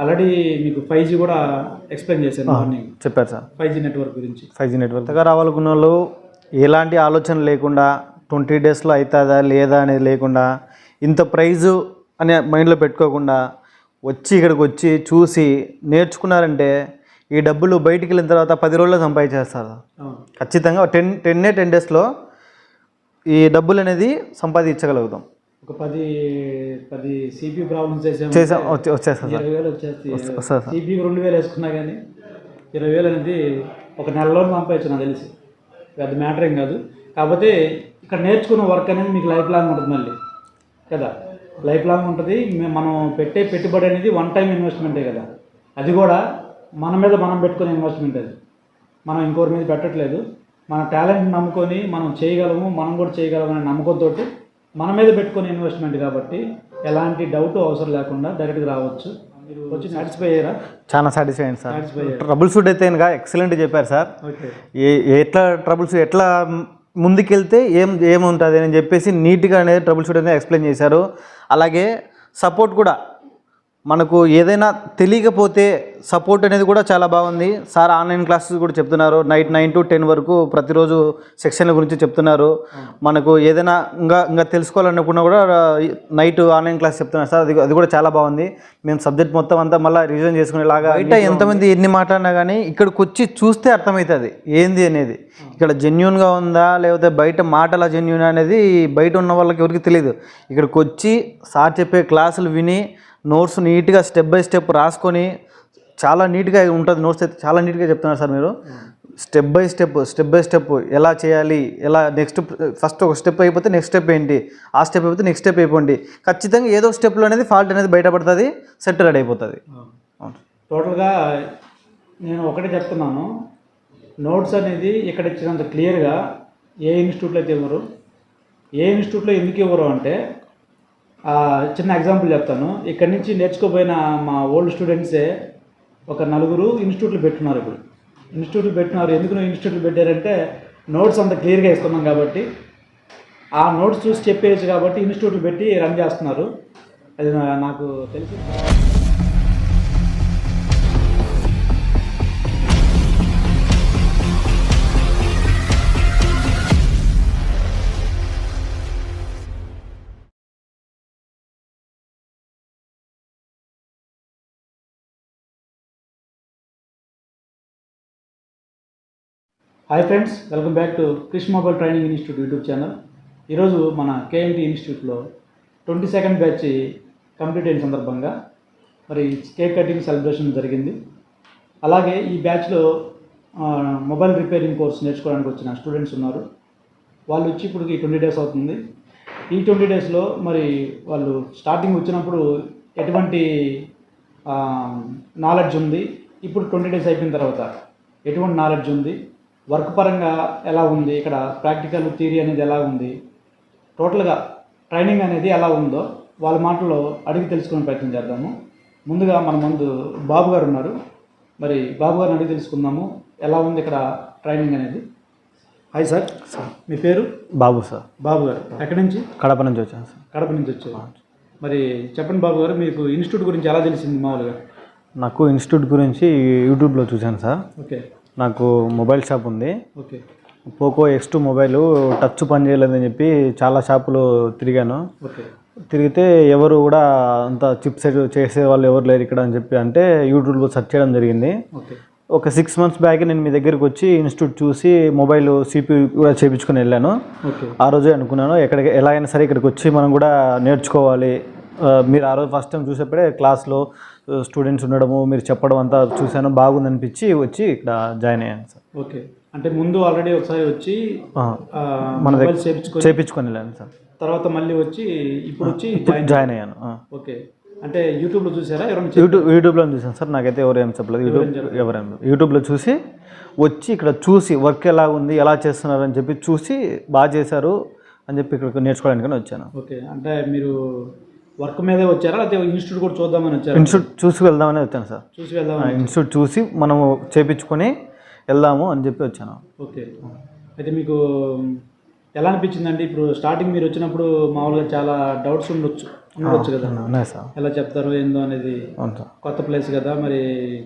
Already మీకు five G కూడా explain చేశాను మార్నింగ్ చెప్పారు సార్. ఫైవ్ జీ నెట్వర్క్ గురించి. ఫైవ్ జీ నెట్వర్క్ కొత్తగా రావాలనుకున్న వాళ్ళు ఎలాంటి ఆలోచన లేకుండా ట్వంటీ డేస్లో అవుతుందా లేదా అనేది లేకుండా ఇంత ప్రైజు అనే మైండ్లో పెట్టుకోకుండా వచ్చి ఇక్కడికి వచ్చి చూసి నేర్చుకున్నారంటే ఈ డబ్బులు బయటికి వెళ్ళిన తర్వాత పది రోజుల్లో సంపాదించేస్తారు. ఖచ్చితంగా టెన్ టెన్ టెన్ డేస్లో ఈ డబ్బులు అనేది సంపాదించగలుగుతాం. ఒక పది పది సిపి ప్రాబ్లమ్స్ చేసా వచ్చేస్తా సార్. ఇరవై వేలు వచ్చేస్తాయి సిపికి రెండు వేలు వేసుకున్నా కానీ ఇరవై వేలు అనేది ఒక నెలలో సంపాదించు నాకు తెలిసి. పెద్ద మ్యాటర్ ఏం కాదు. కాకపోతే ఇక్కడ నేర్చుకున్న వర్క్ అనేది మీకు లైఫ్ లాంగ్ ఉంటుంది మళ్ళీ. కదా? లైఫ్ లాంగ్ ఉంటుంది. మనం పెట్టే పెట్టుబడి అనేది వన్ టైం ఇన్వెస్ట్మెంటే కదా? అది కూడా మన మీద మనం పెట్టుకునే ఇన్వెస్ట్మెంట్ అది. మనం ఇంకోరి మీద పెట్టట్లేదు. మన టాలెంట్ నమ్ముకొని మనం చేయగలము మనం కూడా చేయగలము అనే నమ్మకంతో మన మీద పెట్టుకునే ఇన్వెస్ట్మెంట్ కాబట్టి ఎలాంటి డౌట్ అవసరం లేకుండా డైరెక్ట్గా రావచ్చు. మీరు వచ్చి సాటిస్ఫై అయ్యారా? చాలా సాటిస్ఫై అయింది సార్. సాటిస్ఫై అయ్యారు? ట్రబుల్ షూట్ అయితే ఎక్సలెంట్ చెప్పారు సార్. ఓకే ఏ ఎట్లా ట్రబుల్స్ ఎట్లా ముందుకెళ్తే ఏం ఏముంటుంది అని చెప్పేసి నీట్గా అనేది ట్రబుల్ షూట్ అనేది ఎక్స్ప్లెయిన్ చేశారు. అలాగే సపోర్ట్ కూడా మనకు ఏదైనా తెలియకపోతే సపోర్ట్ అనేది కూడా చాలా బాగుంది. సార్ ఆన్లైన్ క్లాసెస్ కూడా చెప్తున్నారు. నైట్ నైన్ టు టెన్ వరకు ప్రతిరోజు సెక్షన్ల గురించి చెప్తున్నారు. మనకు ఏదైనా ఇంకా ఇంకా తెలుసుకోవాలనుకున్నా కూడా నైట్ ఆన్లైన్ క్లాస్ చెప్తున్నారు. సార్ అది అది కూడా చాలా బాగుంది. మేము సబ్జెక్ట్ మొత్తం అంతా మళ్ళీ రివిజన్ చేసుకునేలాగా బయట ఎంతమంది ఎన్ని మాట్లాడినా కానీ ఇక్కడికి వచ్చి చూస్తే అర్థమవుతుంది ఏంది అనేది. ఇక్కడ జెన్యున్గా ఉందా లేకపోతే బయట మాటల జెన్యున్ అనేది బయట ఉన్న వాళ్ళకి ఎవరికి తెలియదు ఇక్కడికి వచ్చి సార్ చెప్పే క్లాసులు విని నోట్స్ నీట్గా స్టెప్ బై స్టెప్ రాసుకొని చాలా నీట్గా ఉంటుంది నోట్స్ అయితే చాలా నీట్గా చెప్తున్నారు సార్ మీరు. Step by step step by step ఎలా చేయాలి ఎలా నెక్స్ట్ ఫస్ట్ ఒక స్టెప్ అయిపోతే నెక్స్ట్ స్టెప్ ఏంటి ఆ స్టెప్ అయిపోతే నెక్స్ట్ స్టెప్ అయిపోండి. ఖచ్చితంగా ఏదో స్టెప్లో అనేది ఫాల్ట్ అనేది బయటపడుతుంది సెట్ అడ్ అయిపోతుంది టోటల్గా నేను ఒకటే చెప్తున్నాను. నోట్స్ అనేది ఇక్కడ ఇచ్చినంత క్లియర్గా ఏ ఇన్స్టిట్యూట్లో అయితే ఇవ్వరు ఏ ఇన్స్టిట్యూట్లో ఎందుకు ఇవ్వరు అంటే చిన్న ఎగ్జాంపుల్ చెప్తాను. ఇక్కడ నుంచి నేర్చుకోపోయిన మా ఓల్డ్ స్టూడెంట్సే ఒక నలుగురు ఇన్స్టిట్యూట్లు పెట్టున్నారు ఇప్పుడు. ఇన్స్టిట్యూట్లు పెట్టినారు ఎందుకు ఇన్స్టిట్యూట్లు పెట్టారంటే నోట్స్ అంత క్లియర్గా ఇస్తున్నాం కాబట్టి. ఆ నోట్స్ చూసి చెప్పేయచ్చు కాబట్టి ఇన్స్టిట్యూట్లు పెట్టి రన్ చేస్తున్నారు. అది నాకు తెలిసి hi friends welcome back to Krish mobile training institute YouTube channel ఈరోజు మన కేఎంటి ఇన్స్టిట్యూట్లో ట్వంటీ సెకండ్ బ్యాచ్ కంప్లీట్ అయిన సందర్భంగా మరి కేక్ కటింగ్ సెలబ్రేషన్ జరిగింది. అలాగే ఈ బ్యాచ్లో మొబైల్ రిపేరింగ్ కోర్స్ నేర్చుకోవడానికి వచ్చిన స్టూడెంట్స్ ఉన్నారు. వాళ్ళు వచ్చి ఇప్పుడు ఈ ట్వంటీ డేస్ అవుతుంది. ఈ ట్వంటీ డేస్లో మరి వాళ్ళు స్టార్టింగ్ వచ్చినప్పుడు ఎటువంటి నాలెడ్జ్ ఉంది. ఇప్పుడు ట్వంటీ డేస్ అయిపోయిన తర్వాత ఎటువంటి నాలెడ్జ్ ఉంది? వర్క్ పరంగా ఎలా ఉంది ఇక్కడ ప్రాక్టికల్ థియరీ అనేది ఎలా ఉంది టోటల్గా ట్రైనింగ్ అనేది ఎలా ఉందో వాళ్ళ మాటల్లో అడిగి తెలుసుకునే ప్రయత్నం చేద్దాము. ముందుగా మన ముందు బాబు గారు ఉన్నారు. మరి బాబు గారిని అడిగి తెలుసుకుందాము ఎలా ఉంది ఇక్కడ ట్రైనింగ్ అనేది. Hi sir. మీ పేరు? బాబు సార్. బాబు గారు. ఎక్కడి నుంచి? కడప నుంచి వచ్చాను సార్. కడప నుంచి వచ్చారు. మరి చెప్పండి బాబు గారు మీకు ఇన్స్టిట్యూట్ గురించి ఎలా తెలిసింది మామూలుగా? నాకు ఇన్స్టిట్యూట్ గురించి యూట్యూబ్లో చూశాను సార్. ఓకే. నాకు మొబైల్ షాప్ ఉంది. Okay. Poco X two mobile touch పని చేయలేదని చెప్పి చాలా షాపులు తిరిగాను. తిరిగితే ఎవరు కూడా అంత చిప్ సెట్ చేసే వాళ్ళు ఎవరు లేరు ఇక్కడ అని చెప్పి అంటే యూట్యూబ్లో సెర్చ్ చేయడం జరిగింది. ఒక సిక్స్ మంత్స్ బ్యాక్ నేను మీ దగ్గరికి వచ్చి ఇన్స్టిట్యూట్ చూసి మొబైల్ సిపి కూడా చేయించుకొని వెళ్ళాను. ఆ రోజే అనుకున్నాను ఎక్కడికి ఎలా అయినా సరే ఇక్కడికి వచ్చి మనం కూడా నేర్చుకోవాలి. మీరు ఆ రోజు ఫస్ట్ టైం చూసేప్పుడే క్లాస్లో స్టూడెంట్స్ ఉండడము మీరు చెప్పడం అంతా చూశాను బాగుంది అనిపించి వచ్చి ఇక్కడ జాయిన్ అయ్యాను సార్. ఓకే. అంటే ముందు ఆల్రెడీ ఒకసారి వచ్చి మన దగ్గర చేయించుకొని చేయించుకొని వెళ్ళాను సార్. తర్వాత మళ్ళీ వచ్చి ఇప్పుడు వచ్చి జాయిన్ అయ్యాను. ఓకే. అంటే యూట్యూబ్లో చూసారా? ఎవరైనా? యూట్యూబ్ యూట్యూబ్లో చూసాను సార్ నాకైతే ఎవరు ఏం చెప్పలేదు. యూట్యూబ్ ఎవరేం యూట్యూబ్లో చూసి వచ్చి ఇక్కడ చూసి వర్క్ ఎలా ఉంది ఎలా చేస్తున్నారు అని చెప్పి చూసి బాగా చేశారు అని చెప్పి ఇక్కడ నేర్చుకోవడానికి వచ్చాను. ఓకే. అంటే మీరు వర్క్ మీదే వచ్చారా? లేకపోతే ఇన్స్టిట్యూట్ కూడా చూద్దామని వచ్చారా? ఇన్స్టిట్యూట్ చూసి వెళ్దామని వచ్చాను సార్. చూసి వెళ్దాం ఇన్స్టిట్యూట్ చూసి మనము చేపించుకొని వెళ్దాము అని చెప్పి వచ్చాను. ఓకే. అయితే మీకు ఎలా అనిపించిందండి? ఇప్పుడు స్టార్టింగ్ మీరు వచ్చినప్పుడు మామూలుగా చాలా డౌట్స్ ఉండొచ్చు. ఉండొచ్చు కదా ఉన్నాయి సార్. ఎలా చెప్తారో ఏందో అనేది అవును సార్. కొత్త ప్లేస్ కదా మరి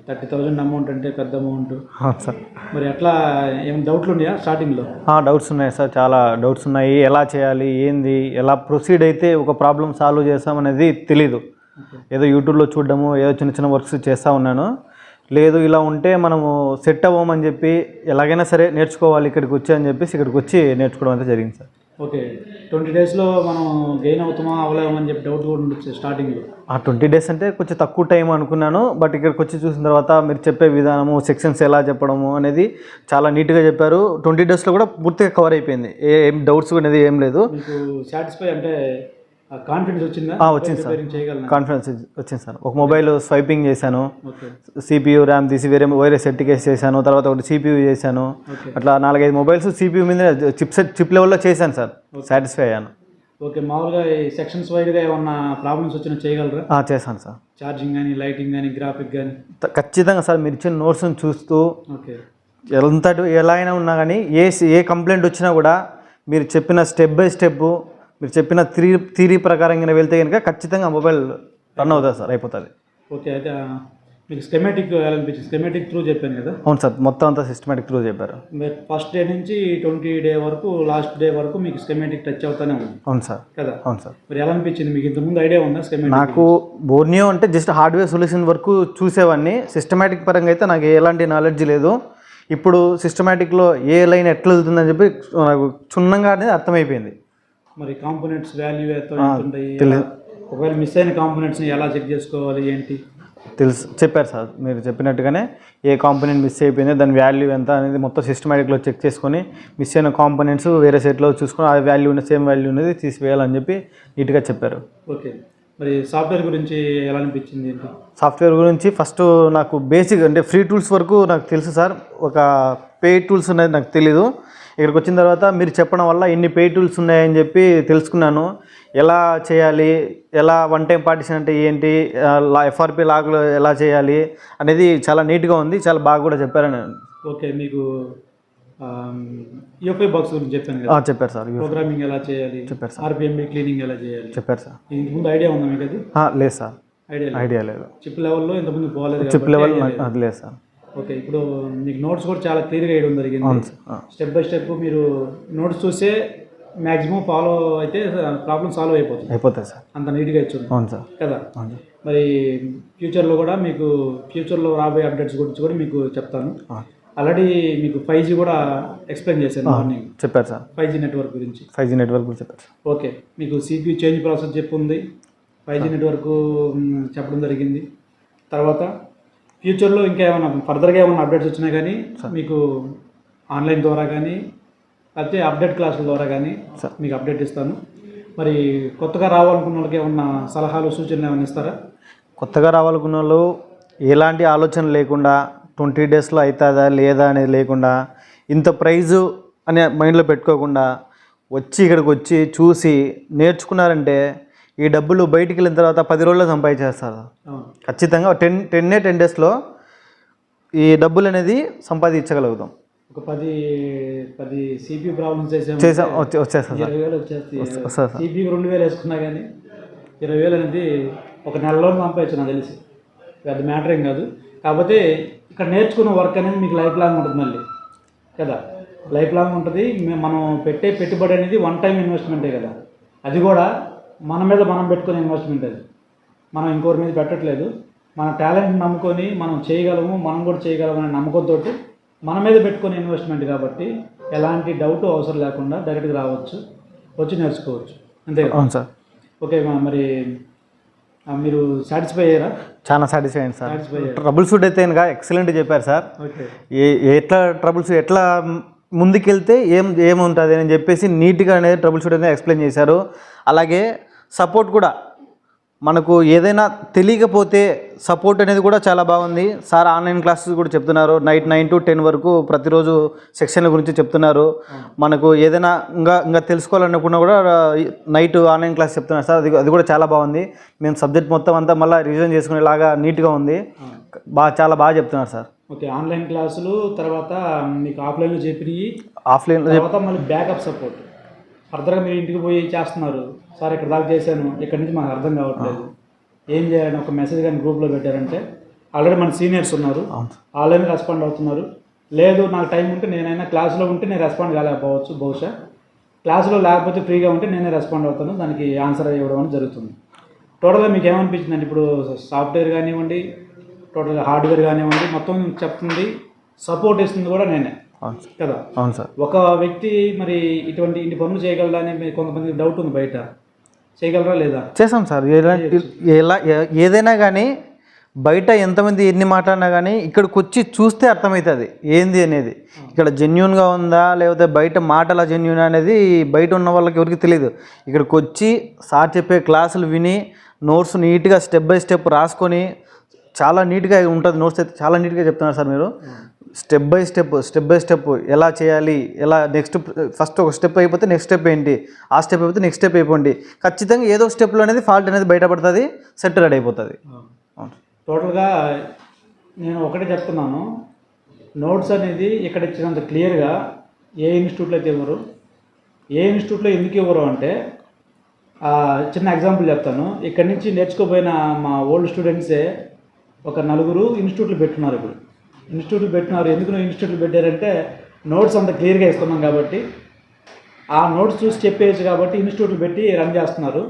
థర్టీ థౌజండ్ అమౌంట్ అంటే పెద్ద అమౌంట్. అవును సార్. మరి ఎట్లా ఏమైనా డౌట్లు ఉన్నాయా స్టార్టింగ్లో? డౌట్స్ ఉన్నాయి సార్ చాలా డౌట్స్ ఉన్నాయి. ఎలా చేయాలి ఏంది ఎలా ప్రొసీడ్ అయితే ఒక ప్రాబ్లం సాల్వ్ చేస్తాం అనేది తెలీదు ఏదో యూట్యూబ్లో చూడడము ఏదో చిన్న చిన్న వర్క్స్ చేస్తూ ఉన్నాను. లేదు ఇలా ఉంటే మనము సెట్ అవ్వమని చెప్పి ఎలాగైనా సరే నేర్చుకోవాలి ఇక్కడికి వచ్చి అని చెప్పేసి ఇక్కడికి వచ్చి నేర్చుకోవడం అయితే జరిగింది సార్. ఓకే. ట్వంటీ డేస్లో మనం గెయిన్ అవుతామా అవ్వలేమని చెప్పి డౌట్ కూడా ఉండొచ్చు స్టార్టింగ్లో ఆ ట్వంటీ డేస్ అంటే కొంచెం తక్కువ టైం అనుకున్నాను బట్ ఇక్కడికి వచ్చి చూసిన తర్వాత మీరు చెప్పే విధానము సెక్షన్స్ ఎలా చెప్పడము అనేది చాలా నీట్గా చెప్పారు. ట్వంటీ డేస్లో కూడా పూర్తిగా కవర్ అయిపోయింది. ఏ- ఏం డౌట్స్ అనేది ఏం లేదు. సాటిస్ఫై అంటే కాన్ఫిడెన్స్ వచ్చిందా? సార్. కాన్ఫిడెన్స్ వచ్చింది సార్. ఒక మొబైల్ స్వైపింగ్ చేశాను. సిపియూ ర్యామ్ తీసి వేరే వేరే సెట్ కేసు చేశాను. తర్వాత ఒకటి సిపియూ చేశాను. అట్లా నాలుగైదు మొబైల్స్ సిపియూ మీద చిప్ సెట్ చిప్ లెవెల్లో చేశాను సార్. సాటిస్ఫై అయ్యాను. ఓకే మామూలుగా ఈ సెక్షన్స్ వైడ్గా ఏమన్నా ప్రాబ్లమ్స్ వచ్చినా చేయగలరా? చేశాను సార్. ఛార్జింగ్ కానీ లైటింగ్ కానీ గ్రాఫిక్ కానీ ఖచ్చితంగా సార్ మీరు ఇచ్చిన నోట్స్ని చూస్తూ ఓకే ఎంతటి ఎలా అయినా ఉన్నా కానీ ఏ ఏ కంప్లైంట్ వచ్చినా కూడా మీరు చెప్పిన స్టెప్ బై స్టెప్ మీరు చెప్పిన థిరీ థిరీ ప్రకారంగా వెళ్తే కనుక ఖచ్చితంగా మొబైల్ రన్ అవుతుంది సార్ అయిపోతుంది. ఓకే అయితే మీకు స్కెమెటిక్ అనిపించింది. స్కెమెటిక్ త్రూ చెప్పాను కదా? అవును సార్ మొత్తం అంతా సిస్టమేటిక్ త్రూ చెప్పారు. మీరు ఫస్ట్ డే నుంచి ట్వంటీ డే వరకు లాస్ట్ డే వరకు మీకు స్కెమెటిక్ టచ్ అవుతానే ఉంది. అవును సార్ కదా? అవును సార్. మరి ఎలా అనిపించింది? మీకు ఇంతకుముందు ఐడియా ఉందా స్కెమెటిక్ నాకు బోర్నియో అంటే జస్ట్ హార్డ్వేర్ సొల్యూషన్ వరకు చూసేవాడిని. సిస్టమేటిక్ పరంగా అయితే నాకు ఎలాంటి నాలెడ్జ్ లేదు. ఇప్పుడు సిస్టమేటిక్లో ఏ లైన్ ఎట్లా వెళ్తుందని చెప్పి నాకు క్షుణ్ణంగా అనేది అర్థమైపోయింది. మరి కాంపోనెంట్స్ వాల్యూ ఎంత ఉంటాయి? ఒకవేళ మిస్ అయిన కాంపోనెంట్స్ని ఎలా చెక్ చేసుకోవాలి? ఏంటి? తెలుసు. చెప్పారు సార్. మీరు చెప్పినట్టుగానే ఏ కాంపోనెంట్ మిస్ అయిపోయిందో దాని వాల్యూ ఎంత అనేది మొత్తం సిస్టమేటిక్లో చెక్ చేసుకొని మిస్ అయిన కాంపోనెంట్స్ వేరే సెట్లో చూసుకొని ఆ వాల్యూ ఉన్న సేమ్ వాల్యూ అనేది తీసివేయాలని చెప్పి నీట్గా చెప్పారు. ఓకే. మరి సాఫ్ట్వేర్ గురించి ఎలా అనిపించింది ఏంటి? సాఫ్ట్వేర్ గురించి ఫస్ట్ నాకు బేసిక్ అంటే ఫ్రీ టూల్స్ వరకు నాకు తెలుసు సార్. ఒక పే టూల్స్ అనేది నాకు తెలీదు. ఇక్కడికి వచ్చిన తర్వాత మీరు చెప్పడం వల్ల ఇన్ని పే టూల్స్ ఉన్నాయని చెప్పి తెలుసుకున్నాను. ఎలా చేయాలి? ఎలా వన్ టైం పార్టిషన్ అంటే ఏంటి? ఎఫ్ఆర్పి లాగ్లో ఎలా చేయాలి? అనేది చాలా నీట్గా ఉంది. చాలా బాగా కూడా చెప్పారు నేను. ఓకే మీకు యూపీఐ బాక్స్ గురించి చెప్పాను కదా? చెప్పారు సార్. ప్రోగ్రామింగ్ ఎలా చేయాలి? చెప్పారు సార్. ఆర్పిఎంబి క్లీనింగ్ ఎలా చేయాలి? చెప్పారు సార్. ముందు ఐడియా ఉందా మీకు అది? లేదు సార్. ఐడియా లేదు? ఐడియా లేదు. చిప్ లెవెల్లో ఇంతకుముందు పోలేదు చిప్ లెవెల్. అది లేదు సార్. ఓకే ఇప్పుడు మీకు నోట్స్ కూడా చాలా క్లియర్గా వేయడం జరిగింది. స్టెప్ బై స్టెప్ మీరు నోట్స్ చూస్తే మ్యాక్సిమం ఫాలో అయితే ప్రాబ్లం సాల్వ్ అయిపోతుంది. అయిపోతుంది సార్. అంత నీట్గా ఇచ్చింది అవును సార్. కదా? మరి ఫ్యూచర్లో కూడా మీకు ఫ్యూచర్లో రాబోయే అప్డేట్స్ గురించి కూడా మీకు చెప్తాను. ఆల్రెడీ మీకు ఫైవ్ జీ కూడా ఎక్స్ప్లెయిన్ చేశాను మార్నింగ్ చెప్పారు సార్. ఫైవ్ జీ నెట్వర్క్ గురించి. ఫైవ్ జీ నెట్వర్క్ కూడా చెప్పారు ఓకే మీకు సిపియూ చేంజ్ ప్రాసెస్ చెప్పి ఉంది. ఫైవ్ జీ నెట్వర్క్ చెప్పడం జరిగింది. తర్వాత ఫ్యూచర్లో ఇంకా ఏమైనా ఫర్దర్గా ఏమైనా అప్డేట్స్ వచ్చినా కానీ మీకు ఆన్లైన్ ద్వారా కానీ లేకపోతే అప్డేట్ క్లాసుల ద్వారా కానీ. మీకు అప్డేట్ ఇస్తాను. మరి కొత్తగా రావాలనుకున్న వాళ్ళకి ఏమన్నా సలహాలు సూచనలు ఏమైనా ఇస్తారా? కొత్తగా రావాలనుకున్న వాళ్ళు ఎలాంటి ఆలోచన లేకుండా ట్వంటీ డేస్లో అవుతుందా లేదా అనేది లేకుండా ఇంత ప్రైజు అనే మైండ్లో పెట్టుకోకుండా వచ్చి ఇక్కడికి వచ్చి చూసి నేర్చుకున్నారంటే ఈ డబ్బులు బయటికి వెళ్ళిన తర్వాత పది రోజుల్లో సంపాదించేస్తారు. ఖచ్చితంగా టెన్ టెన్నే టెన్ డేస్లో ఈ డబ్బులు అనేది సంపాదించగలుగుతాం. ఒక పది పది సిపియూ ప్రాబ్లమ్స్ చేసా వచ్చే వచ్చేస్తుంది సార్. ఇరవై వేలు వచ్చేస్తాయి. వస్తుంది సార్. సిపికి రెండు వేలు వేసుకున్నా కానీ ఇరవై వేలు అనేది ఒక నెలలో సంపాదించు నాకు తెలిసి. పెద్ద మ్యాటర్ ఏం కాదు. కాకపోతే ఇక్కడ నేర్చుకున్న వర్క్ అనేది మీకు లైఫ్ లాంగ్ ఉంటుంది మళ్ళీ. కదా? లైఫ్ లాంగ్ ఉంటుంది. మనం పెట్టే పెట్టుబడి అనేది వన్ టైం ఇన్వెస్ట్మెంటే కదా. అది కూడా మన మీద మనం పెట్టుకునే ఇన్వెస్ట్మెంట్ అది. మనం ఇంకోరి మీద పెట్టట్లేదు. మన టాలెంట్ నమ్ముకొని మనం చేయగలము మనం కూడా చేయగలము అనే నమ్మకంతో మన మీద పెట్టుకునే ఇన్వెస్ట్మెంట్ కాబట్టి ఎలాంటి డౌట్ అవసరం లేకుండా డైరెక్ట్గా రావచ్చు వచ్చి నేర్చుకోవచ్చు. అంతే అవును సార్. ఓకే మా- మరి మీరు సాటిస్ఫై అయ్యారా? చాలా సాటిస్ఫై అయింది సార్. ట్రబుల్ షూట్ అయితే ఎక్సలెంట్ చెప్పారు సార్. ఓకే ఏ ఎట్లా ట్రబుల్స్ ఎట్లా ముందుకెళ్తే ఏం ఏముంటుంది అని చెప్పేసి నీట్గా అనేది ట్రబుల్ షూట్ అనేది ఎక్స్ప్లెయిన్ చేశారు. అలాగే సపోర్ట్ కూడా. మనకు ఏదైనా తెలియకపోతే సపోర్ట్ అనేది కూడా చాలా బాగుంది. సార్ ఆన్లైన్ క్లాసెస్ కూడా చెప్తున్నారు. నైట్ నైన్ టు టెన్ వరకు ప్రతిరోజు సెక్షన్ల గురించి చెప్తున్నారు. మనకు ఏదైనా ఇంకా ఇంకా తెలుసుకోవాలనుకున్నా కూడా నైట్ ఆన్లైన్ క్లాస్ చెప్తున్నారు. సార్ అది అది కూడా చాలా బాగుంది. మేము సబ్జెక్ట్ మొత్తం అంతా మళ్ళీ రివిజన్ చేసుకునేలాగా నీట్గా ఉంది. బాగా చాలా బాగా చెప్తున్నారు సార్. ఓకే ఆన్లైన్ క్లాసులు తర్వాత మీకు ఆఫ్లైన్లో చెప్పినవి. ఆఫ్లైన్లో తర్వాత మళ్ళీ బ్యాకప్ సపోర్ట్. ఫర్దర్గా మీరు ఇంటికి పోయి చేస్తున్నారు. సార్ ఇక్కడ దాకా చేశాను. ఇక్కడ నుంచి మాకు అర్థం కావట్లేదు. ఏం చేయాలని ఒక మెసేజ్ కానీ గ్రూప్లో పెట్టారంటే ఆల్రెడీ మన సీనియర్స్ ఉన్నారు. వాళ్ళని రెస్పాండ్ అవుతున్నారు. లేదు నాకు టైం ఉంటే నేనైనా క్లాస్లో ఉంటే నేను రెస్పాండ్ కాలేకపోవచ్చు బహుశా. క్లాస్లో లేకపోతే ఫ్రీగా ఉంటే నేనే రెస్పాండ్ అవుతాను. దానికి ఆన్సర్ ఇవ్వడం అనేది జరుగుతుంది. టోటల్గా మీకు ఏమనిపించిందండి? ఇప్పుడు సాఫ్ట్వేర్ కానివ్వండి టోటల్గా హార్డ్వేర్ కానివ్వండి మొత్తం చెప్తుంది సపోర్ట్ ఇస్తుంది కూడా నేనే. కదా? అవును సార్. ఒక వ్యక్తి మరి ఇటువంటి ఇంటి పనులు చేయగలడా అని కొంతమందికి డౌట్ ఉంది బయట. చేయగలరా లేదా? చేసాం సార్. ఎలా ఎలా ఏదైనా కానీ బయట ఎంతమంది ఎన్ని మాట్లాడినా కానీ ఇక్కడికి వచ్చి చూస్తే అర్థమవుతుంది. ఏంది అనేది? ఇక్కడ జెన్యున్గా ఉందా? లేకపోతే బయట మాటల జెన్యున్ అనేది బయట ఉన్న వాళ్ళకి ఎవరికి తెలియదు ఇక్కడికి వచ్చి సార్ చెప్పే క్లాసులు విని నోట్స్ నీట్గా స్టెప్ బై స్టెప్ రాసుకొని చాలా నీట్గా ఉంటుంది నోట్స్ అయితే చాలా నీట్గా చెప్తున్నారు సార్ మీరు. Step by step step by step ఎలా చేయాలి ఎలా నెక్స్ట్ ఫస్ట్ ఒక స్టెప్ అయిపోతే నెక్స్ట్ స్టెప్ ఏంటి ఆ స్టెప్ అయిపోతే నెక్స్ట్ స్టెప్ అయిపోండి. ఖచ్చితంగా ఏదో స్టెప్లో అనేది ఫాల్ట్ అనేది బయటపడుతుంది సెట్ రెడీ అయిపోతుంది. అవును. టోటల్గా నేను ఒకటే చెప్తున్నాను. నోట్స్ అనేది ఇక్కడ ఇచ్చినంత క్లియర్గా ఏ ఇన్స్టిట్యూట్లో అయితే ఇవ్వరు ఏ ఇన్స్టిట్యూట్లో ఎందుకు ఇవ్వరు అంటే చిన్న ఎగ్జాంపుల్ చెప్తాను. ఇక్కడ నుంచి నేర్చుకోపోయిన మా ఓల్డ్ స్టూడెంట్సే ఒక నలుగురు ఇన్స్టిట్యూట్లు పెట్టున్నారు ఇప్పుడు. ఇన్స్టిట్యూట్లు పెట్టినారు ఎందుకు నువ్వు ఇన్స్టిట్యూట్లు పెట్టారంటే నోట్స్ అంత క్లియర్గా ఇస్తున్నాం కాబట్టి. ఆ నోట్స్ చూసి చెప్పేయచ్చు కాబట్టి ఇన్స్టిట్యూట్లు పెట్టి రన్ చేస్తున్నారు.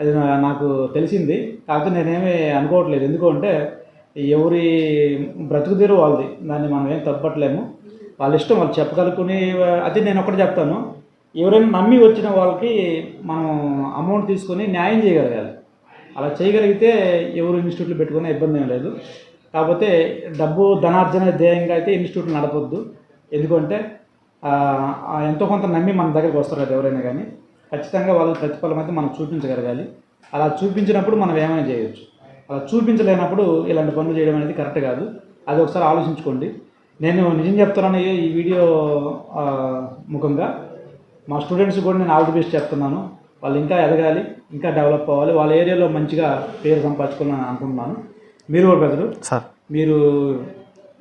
అది నాకు తెలిసింది. కాకపోతే నేనేమీ అనుకోవట్లేదు. ఎందుకంటే ఎవరి బ్రతుకు తీరు వాళ్ళది. దాన్ని మనం ఏం తప్పట్లేము. వాళ్ళ ఇష్టం వాళ్ళు చెప్పగలుగుకుని అది నేను ఒకటి చెప్తాను. ఎవరైనా నమ్మి వచ్చిన వాళ్ళకి మనం అమౌంట్ తీసుకొని న్యాయం చేయగలగాలి. అలా చేయగలిగితే ఎవరు ఇన్స్టిట్యూట్లు పెట్టుకునే ఇబ్బంది ఏం లేదు. కాకపోతే డబ్బు ధనార్జన ధ్యేయంగా అయితే ఇన్స్టిట్యూట్లు నడపొద్దు. ఎందుకంటే ఎంతో కొంత నమ్మి మన దగ్గరికి వస్తారు కదా ఎవరైనా కానీ. ఖచ్చితంగా వాళ్ళ ప్రతిఫలం అయితే మనం చూపించగలగాలి. అలా చూపించినప్పుడు మనం ఏమైనా చేయొచ్చు. అలా చూపించలేనప్పుడు ఇలాంటి పనులు చేయడం అనేది కరెక్ట్ కాదు. అది ఒకసారి ఆలోచించుకోండి. నేను నిజం చెప్తున్నాను ఈ- ఈ వీడియో ముఖంగా. మా స్టూడెంట్స్ కూడా నేను ఆల్ ది బెస్ట్ చెప్తున్నాను. వాళ్ళు ఇంకా ఎదగాలి ఇంకా డెవలప్ అవ్వాలి. వాళ్ళ ఏరియాలో మంచిగా పేరు సంపాదించుకోవాలని అనుకుంటున్నాను. మీరు కూడా బెదరు సార్. మీరు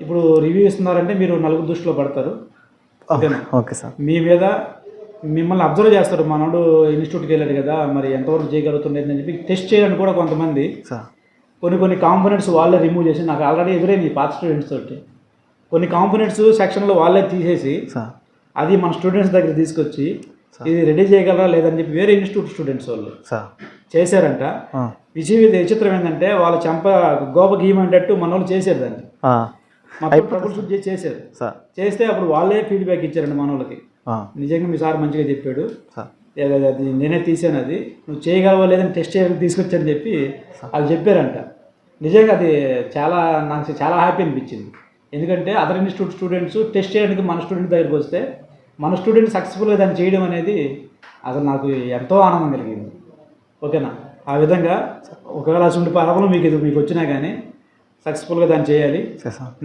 ఇప్పుడు రివ్యూ ఇస్తున్నారంటే మీరు నలుగురు దృష్టిలో పడతారు. ఓకేనా? Okay sir. మీ మీద మిమ్మల్ని అబ్జర్వ్ చేస్తారు మనోడు ఇన్స్టిట్యూట్కి వెళ్ళాడు కదా మరి ఎంతవరకు చేయగలుగుతుండేది అని చెప్పి టెస్ట్ చేయడానికి కూడా కొంతమంది సార్. కొన్ని కొన్ని కాంపోనెంట్స్ వాళ్ళే రిమూవ్ చేసి నాకు ఆల్రెడీ ఎదురైంది పాత స్టూడెంట్స్ తోటి. కొన్ని కాంపోనెంట్స్ సెక్షన్లో వాళ్ళే తీసేసి అది మన స్టూడెంట్స్ దగ్గర తీసుకొచ్చి ఇది రెడీ చేయగలరా లేదని చెప్పి వేరే ఇన్స్టిట్యూట్ స్టూడెంట్స్ వాళ్ళు చేశారంట. విజయ విచిత్రం ఏంటంటే వాళ్ళ చెంప గోప గీయమంటట్టు మన వాళ్ళు చేశారు దాన్ని. చేసి చేశారు. సార్. చేస్తే అప్పుడు వాళ్ళే ఫీడ్బ్యాక్ ఇచ్చారండి మన వాళ్ళకి. నిజంగా మీ సార్ మంచిగా చెప్పాడు. అది- అది- అది నేనే తీసాను అది. నువ్వు చేయగలవా లేదని టెస్ట్ చేయడానికి తీసుకొచ్చని చెప్పి వాళ్ళు చెప్పారంట. నిజంగా అది చాలా నాకు చాలా హ్యాపీ అనిపించింది. ఎందుకంటే అదర్ ఇన్స్టిట్యూట్ స్టూడెంట్స్ టెస్ట్ చేయడానికి మన స్టూడెంట్ దగ్గరికి వస్తే మన స్టూడెంట్ సక్సెస్ఫుల్గా దాన్ని చేయడం అనేది అసలు నాకు ఎంతో ఆనందం కలిగింది. ఓకేనా? ఆ విధంగా ఒకవేళ అసలు పరవలు మీకు ఇది మీకు వచ్చినా కానీ సక్సెస్ఫుల్గా దాన్ని చేయాలి.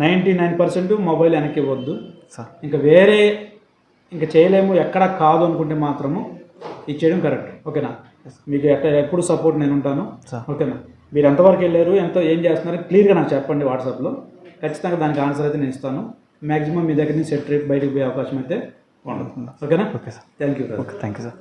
నైంటీ నైన్ పర్సెంట్ మొబైల్ వెనక్కి ఇవ్వద్దు. సార్ ఇంకా వేరే ఇంకా చేయలేము ఎక్కడ కాదు అనుకుంటే మాత్రము ఇచ్చేయడం కరెక్ట్. ఓకేనా? మీకు ఎక్కడ ఎప్పుడు సపోర్ట్ నేను ఉంటాను. సార్. ఓకేనా? మీరు ఎంతవరకు వెళ్ళారు ఎంత ఏం చేస్తున్నారు క్లియర్గా నాకు చెప్పండి వాట్సాప్లో. ఖచ్చితంగా దానికి ఆన్సర్ అయితే నేను ఇస్తాను. మ్యాక్సిమం మీ దగ్గర నుంచి సెట్ ట్రిప్ బయటకు పోయే అవకాశం అయితే ఉండదు ఓకేనా? Okay sir. Thank you okay thank you sir